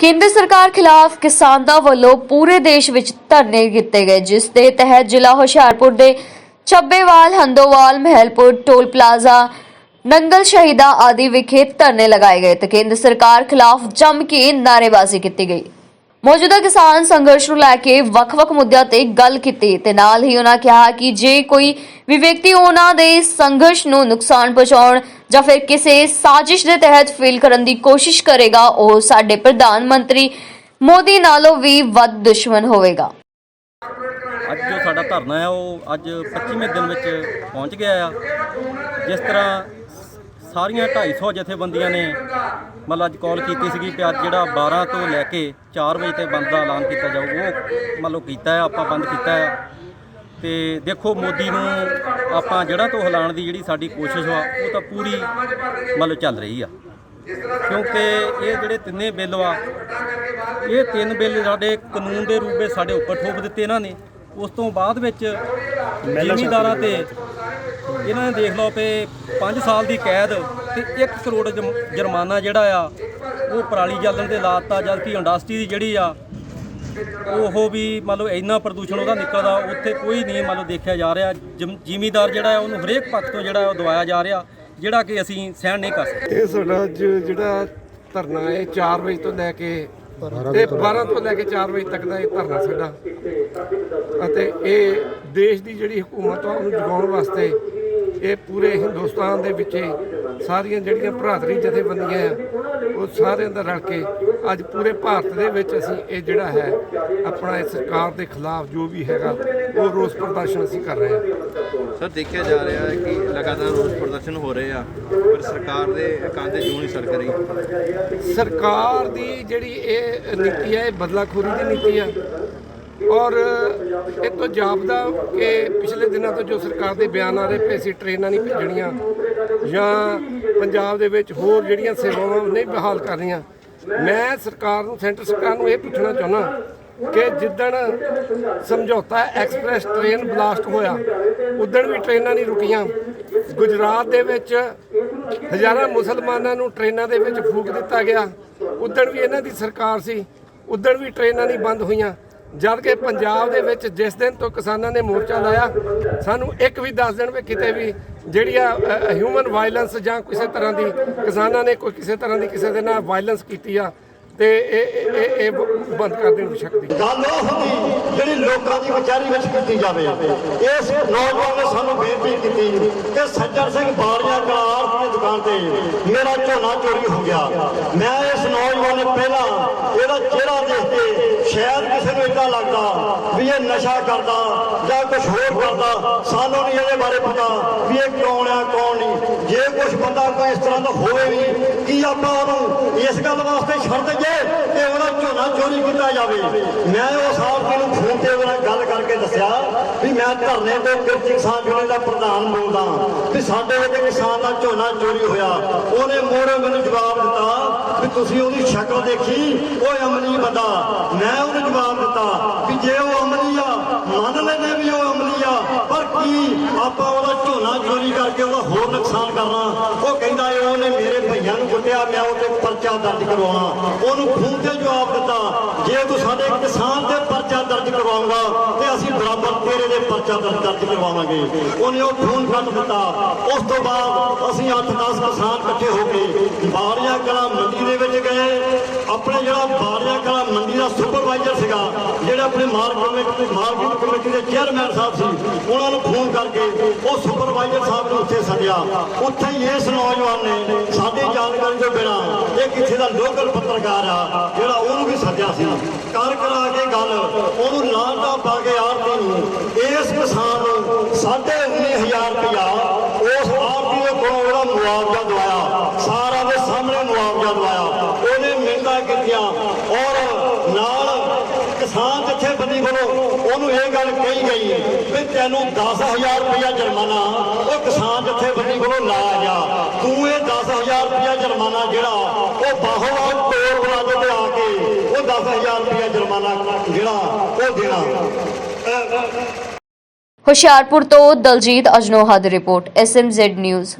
ਕੇਂਦਰ ਸਰਕਾਰ ਖਿਲਾਫ ਕਿਸਾਨਾਂ ਵੱਲੋਂ ਪੂਰੇ ਦੇਸ਼ ਵਿੱਚ ਧਰਨੇ ਕੀਤੇ ਗਏ, ਜਿਸ ਦੇ ਤਹਿਤ ਜ਼ਿਲ੍ਹਾ ਹੁਸ਼ਿਆਰਪੁਰ ਦੇ ਚੱਬੇਵਾਲ ਹੰਦੋਵਾਲ, ਮਹਿਲਪੁਰ, ਟੋਲ ਪਲਾਜ਼ਾ, ਨੰਗਲ ਸ਼ਹੀਦਾ ਆਦਿ ਵਿਖੇ ਧਰਨੇ ਲਗਾਏ ਗਏ ਤੇ ਕੇਂਦਰ ਸਰਕਾਰ ਖਿਲਾਫ ਜੰਮ ਕੇ ਨਾਅਰੇਬਾਜ਼ੀ ਕੀਤੀ ਗਈ। ਮੌਜੂਦਾ ਕਿਸਾਨ ਸੰਘਰਸ਼ ਨੂੰ ਲੈ ਕੇ ਵੱਖ-ਵੱਖ ਮੁੱਦਿਆਂ ਤੇ ਗੱਲ ਕੀਤੀ ਤੇ ਨਾਲ ਹੀ ਉਹਨਾਂ ਕਿਹਾ ਕਿ ਜੇ ਕੋਈ ਵੀ ਵਿਅਕਤੀ ਉਹਨਾਂ ਦੇ ਸੰਘਰਸ਼ ਨੂੰ ਨੁਕਸਾਨ ਪਹੁੰਚਾਉਣ ਜਾਂ ਫਿਰ ਕਿਸੇ ਸਾਜ਼ਿਸ਼ ਦੇ ਤਹਿਤ ਫੇਲ ਕਰਨ ਦੀ ਕੋਸ਼ਿਸ਼ ਕਰੇਗਾ, ਉਹ ਸਾਡੇ ਪ੍ਰਧਾਨ ਮੰਤਰੀ ਮੋਦੀ ਨਾਲੋਂ ਵੀ ਵੱਧ ਦੁਸ਼ਮਣ ਹੋਵੇਗਾ। ਅੱਜ ਜੋ ਸਾਡਾ ਧਰਨਾ ਹੈ, ਉਹ ਅੱਜ 25ਵੇਂ ਦਿਨ ਵਿੱਚ ਪਹੁੰਚ ਗਿਆ ਆ। ਜਿਸ ਤਰ੍ਹਾਂ ਸਾਰੀਆਂ 250 ਜਥੇਬੰਦੀਆਂ ਨੇ ਮਤਲਬ ਅੱਜ ਕਾਲ ਕੀਤੀ ਸੀਗੀ ਕਿ ਅੱਜ ਜਿਹੜਾ 12 ਤੋਂ ਲੈ ਕੇ 4 ਵਜੇ ਤੇ ਬੰਦ ਦਾ ਐਲਾਨ ਕੀਤਾ ਜਾਊ, ਉਹ ਮਤਲਬ ਕੀਤਾ ਹੈ, ਆਪਾਂ ਬੰਦ ਕੀਤਾ ਹੈ। ਤੇ ਦੇਖੋ ਮੋਦੀ ਨੂੰ ਆਪਾਂ ਜੜ੍ਹਾਂ ਤੋਂ ਹਿਲਾਉਣ ਦੀ ਜਿਹੜੀ ਸਾਡੀ ਕੋਸ਼ਿਸ਼ ਆ ਉਹ ਤਾਂ ਪੂਰੀ ਮਤਲਬ ਚੱਲ ਰਹੀ ਆ। ਕਿਉਂਕਿ ਇਹ ਜਿਹੜੇ ਤਿੰਨੇ ਬਿੱਲ ਆ ਇਹ ਤਿੰਨ ਬਿੱਲ ਸਾਡੇ ਕਾਨੂੰਨ ਦੇ ਰੂਪ ਵਿੱਚ ਸਾਡੇ ਉੱਪਰ ਠੋਕ ਦਿੱਤੇ ਇਹਨਾਂ ਨੇ। ਉਸ ਤੋਂ ਬਾਅਦ ਵਿੱਚ ਜ਼ਿਮੀਂਦਾਰਾਂ ਤੇ ਇਹਨਾਂ ਨੇ ਦੇਖ ਲਓ ਕਿ 5 ਸਾਲ ਦੀ ਕੈਦ ਤੇ 1 ਕਰੋੜ ਜੁਰਮਾਨਾ ਜਿਹੜਾ ਆ ਉਹ ਪਰਾਲੀ ਜਾਲਣ ਦੇ ਲਾਤਾ ਜਦ ਕਿ ਇੰਡਸਟਰੀ ਦੀ ਜਿਹੜੀ ਆ ਉਹ ਵੀ ਮੰਨ ਲਓ ਇੰਨਾ ਪ੍ਰਦੂਸ਼ਣ ਉਹਦਾ ਨਿਕਲਦਾ, ਉੱਥੇ ਕੋਈ ਨਹੀਂ ਮੰਨ ਲਓ ਦੇਖਿਆ ਜਾ ਰਿਹਾ। ਜ਼ਿਮ- ਜ਼ਿਮੀਂਦਾਰ ਜਿਹੜਾ ਹੈ, ਉਹਨੂੰ ਹਰੇਕ ਪੱਖ ਤੋਂ ਜਿਹੜਾ ਉਹ ਦਵਾਇਆ ਜਾ ਰਿਹਾ, ਜਿਹੜਾ ਕਿ ਅਸੀਂ ਸਹਿਣ ਨਹੀਂ ਕਰ ਸਕਦੇ। ਇਹ ਸਾਡਾ ਅੱਜ ਜਿਹੜਾ ਧਰਨਾ ਹੈ 4 ਵਜੇ ਤੋਂ ਲੈ ਕੇ ਇਹ 12 ਤੋਂ ਲੈ ਕੇ 4 ਵਜੇ ਤੱਕ ਦਾ ਇਹ ਧਰਨਾ ਸਾਡਾ। ਅਤੇ ਇਹ ਦੇਸ਼ ਦੀ ਜਿਹੜੀ ਹਕੂਮਤ ਆ, ਉਹਨੂੰ ਜਗਾਉਣ ਵਾਸਤੇ ਇਹ ਪੂਰੇ ਹਿੰਦੁਸਤਾਨ ਦੇ ਵਿੱਚ ਸਾਰੀਆਂ ਜਿਹੜੀਆਂ ਭਰਾਤਰੀ ਜਥੇਬੰਦੀਆਂ ਆ ਉਹ ਸਾਰਿਆਂ ਦਾ ਰਲ ਕੇ ਅੱਜ ਪੂਰੇ ਭਾਰਤ ਦੇ ਵਿੱਚ ਅਸੀਂ ਇਹ ਜਿਹੜਾ ਹੈ ਆਪਣਾ ਇਸ ਸਰਕਾਰ ਦੇ ਖਿਲਾਫ ਜੋ ਵੀ ਹੈਗਾ ਉਹ ਰੋਸ ਪ੍ਰਦਰਸ਼ਨ ਅਸੀਂ ਕਰ ਰਹੇ ਹਾਂ। ਸਰ ਦੇਖਿਆ ਜਾ ਰਿਹਾ ਹੈ ਕਿ ਲਗਾਤਾਰ ਰੋਸ ਪ੍ਰਦਰਸ਼ਨ ਹੋ ਰਹੇ ਆ ਪਰ ਸਰਕਾਰ ਦੇ ਕਾਂਦੇ ਕਿਉਂ ਨਹੀਂ ਸਰਕ ਰਹੀ? ਸਰਕਾਰ ਦੀ ਜਿਹੜੀ ਇਹ ਨੀਤੀ ਹੈ ਇਹ ਬਦਲਾਖੋਰੀ ਦੀ ਨੀਤੀ ਆ। ਔਰ ਇਹ ਤੋਂ ਜਾਪਦਾ ਕਿ ਪਿਛਲੇ ਦਿਨਾਂ ਤੋਂ ਜੋ ਸਰਕਾਰ ਦੇ ਬਿਆਨ ਆ ਰਹੇ ਪਏ ਸੀ ਟ੍ਰੇਨਾਂ ਨਹੀਂ ਭੇਜਣੀਆਂ ਜਾਂ ਪੰਜਾਬ ਦੇ ਵਿੱਚ ਹੋਰ ਜਿਹੜੀਆਂ ਸੇਵਾਵਾਂ ਨਹੀਂ ਬਹਾਲ ਕਰਨੀਆਂ, ਮੈਂ ਸਰਕਾਰ ਨੂੰ, ਸੈਂਟਰ ਸਰਕਾਰ ਨੂੰ ਇਹ ਪੁੱਛਣਾ ਚਾਹੁੰਦਾ ਕਿ ਜਿੱਦਣ ਸਮਝੌਤਾ ਐਕਸਪ੍ਰੈਸ ਟ੍ਰੇਨ ਬਲਾਸਟ ਹੋਇਆ ਉਦੋਂ ਵੀ ਟ੍ਰੇਨਾਂ ਨਹੀਂ ਰੁਕੀਆਂ, ਗੁਜਰਾਤ ਦੇ ਵਿੱਚ ਹਜ਼ਾਰਾਂ ਮੁਸਲਮਾਨਾਂ ਨੂੰ ਟ੍ਰੇਨਾਂ ਦੇ ਵਿੱਚ ਫੂਕ ਦਿੱਤਾ ਗਿਆ ਉਦੋਂ ਵੀ ਇਹਨਾਂ ਦੀ ਸਰਕਾਰ ਸੀ ਉਦੋਂ ਵੀ ਟ੍ਰੇਨਾਂ ਨਹੀਂ ਬੰਦ ਹੋਈਆਂ ਜਦ ਕਿ ਪੰਜਾਬ ਦੇ ਵਿੱਚ ਜਿਸ ਦਿਨ ਤੋਂ ਕਿਸਾਨਾਂ ਨੇ ਮੋਰਚਾ ਲਾਇਆ, ਸਾਨੂੰ ਇੱਕ ਵੀ ਦੱਸ ਦੇਣ ਵੀ ਕਿਤੇ ਵੀ ਜਿਹੜੀ ਆ ਹਿਊਮਨ ਵਾਇਲੈਂਸ ਜਾਂ ਕਿਸੇ ਤਰ੍ਹਾਂ ਦੀ ਕਿਸਾਨਾਂ ਨੇ ਕੋਈ ਕਿਸੇ ਤਰ੍ਹਾਂ ਦੀ ਕਿਸੇ ਦੇ ਨਾਲ ਵਾਇਲੈਂਸ ਕੀਤੀ ਆ, ਤੇ ਇਹ, ਇਹ- ਇਹ ਬੰਦ ਕਰ ਦੇਣ ਸ਼ਕਤੀ। ਗੱਲ ਉਹ ਹੁੰਦੀ ਜਿਹੜੀ ਲੋਕਾਂ ਦੀ ਵਿਚਾਰੀ ਵਿੱਚ ਕੀਤੀ ਜਾਵੇ, ਇਸ ਨੌਜਵਾਨ ਨੇ ਸਾਨੂੰ ਬੇਨਤੀ ਕੀਤੀ ਕਿ ਸੱਜਣ ਸਿੰਘ ਬਾੜੀਆਂ ਕਲਾਰ ਦੀ ਦੁਕਾਨ ਤੇ ਮੇਰਾ ਝੋਨਾ ਚੋਰੀ ਹੋ ਗਿਆ। ਮੈਂ ਇਸ ਨੌਜਵਾਨ ਨੇ ਪਹਿਲਾਂ ਇਹਦਾ ਚਿਹਰਾ ਦੇਖ ਕੇ ਸ਼ਾਇਦ ਕਿਸੇ ਨੂੰ ਇਦਾਂ ਲੱਗਦਾ ਵੀ ਇਹ ਨਸ਼ਾ ਕਰਦਾ ਜਾਂ ਕੁਝ ਹੋਰ ਕਰਦਾ, ਸਾਨੂੰ ਨਹੀਂ ਇਹਦੇ ਬਾਰੇ ਪਤਾ ਵੀ ਇਹ ਕੌਣ ਆ, ਕੌਣ ਨਹੀਂ। ਜੇ ਕੁਝ ਬੰਦਾ ਕੋਈ ਇਸ ਤਰ੍ਹਾਂ ਦਾ ਹੋਵੇ ਵੀ ਕੀ ਆਪਾਂ ਉਹਨੂੰ ਇਸ ਗੱਲ ਵਾਸਤੇ ਛੱਡ ਦਈਏ ਕਿ ਉਹਦਾ ਝੋਨਾ ਚੋਰੀ ਕੀਤਾ ਜਾਵੇ। ਮੈਂ ਉਹ ਸਾਹਿਬ ਜੀ ਨੂੰ ਫੋਨ ਤੇ ਉਹਦੇ ਗੱਲ ਕਰਕੇ ਦੱਸਿਆ ਵੀ ਮੈਂ ਧਰਨੇ ਤੋਂ ਕਿਰਤੀ ਕਿਸਾਨ ਯੂਨੀਅਨ ਦਾ ਪ੍ਰਧਾਨ ਬੋਲਦਾ ਵੀ ਸਾਡੇ ਵਿੱਚ ਕਿਸਾਨ ਦਾ ਝੋਨਾ ਚੋਰੀ ਹੋਇਆ। ਉਹਨੇ ਮੋੜੇ ਮੈਨੂੰ ਜਵਾਬ ਦਿੱਤਾ ਵੀ ਤੁਸੀਂ ਉਹਦੀ ਸ਼ਕਲ ਦੇਖੀ ਉਹ ਅਮਲੀ ਬੰਦਾ, ਮੈਂ ਉਹਨੂੰ ਜਵਾਬ ਦਿੱਤਾ ਵੀ ਜੇ ਉਹ ਅਮਲੀ ਆ, ਮੰਨ ਲੈਨੇ ਵੀ ਉਹ ਅਮਲੀ ਆ, ਪਰ ਕੀ ਆਪਾਂ ਉਹਦਾ ਝੋਨਾ ਚੋਰੀ ਕਰਕੇ ਉਹਦਾ ਹੋਰ ਨੁਕਸਾਨ ਕਰਨਾ? ਉਹ ਕਹਿੰਦਾ ਇਹ ਉਹਨੇ ਮੇਰੇ ਭਈਆਂ ਨੂੰ ਕੁੱਟਿਆ, ਮੈਂ ਉਹਦੇ ਪਰਚਾ ਦਰਜ ਕਰਵਾਉਣਾ। ਉਹਨੂੰ ਫੋਨ ਤੇ ਜਵਾਬ ਦਿੱਤਾ, ਜੇ ਤੂੰ ਸਾਡੇ ਕਿਸਾਨ ਤੇ ਪਰਚਾ ਦਰਜ ਕਰਵਾਉਂਗਾ ਤੇ ਅਸੀਂ ਬਰਾਬਰ ਤੇਰੇ ਦੇ ਪਰਚਾ ਦਰਜ ਦਰਜ ਕਰਵਾਵਾਂਗੇ। ਉਹਨੇ ਉਹ ਖੂਨ ਕੱਟ ਦਿੱਤਾ। ਉਸ ਤੋਂ ਬਾਅਦ ਅਸੀਂ 8-10 ਕਿਸਾਨ ਇਕੱਠੇ ਹੋ ਕੇ ਬਾੜੀਆਂ ਕਲਾ ਮੰਡੀ ਦੇ ਵਿੱਚ ਗਏ। ਆਪਣੇ ਜਿਹੜਾ ਬਾੜੀਆਂ ਕਲਾ ਮੰਡੀ ਦਾ ਸੁਪਰਵਾਈਜ਼ਰ ਸੀਗਾ, ਜਿਹੜਾ ਆਪਣੇ ਮਾਰਕੀਟ ਕਮੇਟੀ ਮਾਰਕੀਟ ਕਮੇਟੀ ਦੇ ਚੇਅਰਮੈਨ ਸਾਹਿਬ ਸੀ, ਉਹਨਾਂ ਨੂੰ ਫੋਨ ਕਰਕੇ ਉਹ ਸੁਪਰਵਾਈਜ਼ਰ ਸਾਹਿਬ ਨੂੰ ਉੱਥੇ ਸੱਦਿਆ। ਉੱਥੇ ਹੀ ਇਸ ਨੌਜਵਾਨ ਨੇ ਸਾਡੀ ਜਾਣਕਾਰੀ ਤੋਂ ਬਿਨਾਂ ਇਹ ਕਿੱਥੇ ਦਾ ਲੋਕਲ ਪੱਤਰਕਾਰ ਆ, ਜਿਹੜਾ ਉਹਨੂੰ ਵੀ ਸੱਦਿਆ ਸੀ। ਕਰ ਕਰਾ ਕੇ ਗੱਲ, ਉਹਨੂੰ ਲਾਂਟਾ ਪਾ ਕੇ ਆਰਤੀ ਨੂੰ, ਇਸ ਕਿਸਾਨ ਨੂੰ ਸਾਢੇ 19000 ਰੁਪਇਆ ਉਸ ਆਰਤੀ ਦੇ ਕੋਲੋਂ ਉਹਦਾ ਮੁਆਵਜ਼ਾ ਦਵਾਇਆ। ਸਾਰਾ ਦੇ ਸਾਹਮਣੇ ਮੁਆਵਜ਼ਾ ਦਵਾਇਆ ਉਹਨੇ ਮਿਹਨਤਾਂ ਔਰ ਨਾਲ ਕਿਸਾਨ ਜਥੇਬੰਦੀ ਵੱਲੋਂ ਉਹਨੂੰ ਇਹ ਗੱਲ ਕਹੀ ਗਈ ਵੀ ਤੈਨੂੰ 10000 ਰੁਪਇਆ ਜੁਰਮਾਨਾ ਉਹ ਕਿਸਾਨ ਜਥੇਬੰਦੀ ਵੱਲੋਂ ਲਾਇਆ ਗਿਆ ਤੂੰ ਇਹ 10000 ਰੁਪਇਆ ਜੁਰਮਾਨਾ ਜਿਹੜਾ, ਉਹ ਬਾਹੋਵਾਲ ਟੋਲ ਪਲਾਜ਼ੇ ਤੇ ਆ ਕੇ ਉਹ 10000 ਰੁਪਇਆ ਜੁਰਮਾਨਾ ਜਿਹੜਾ, ਉਹ ਦੇਣਾ। ਹੁਸ਼ਿਆਰਪੁਰ ਤੋਂ ਦਲਜੀਤ ਅਜਨੋਹਾ ਦੀ ਰਿਪੋਰਟ ਐਸਐਮਜ਼ੈਡ ਨਿਊਜ਼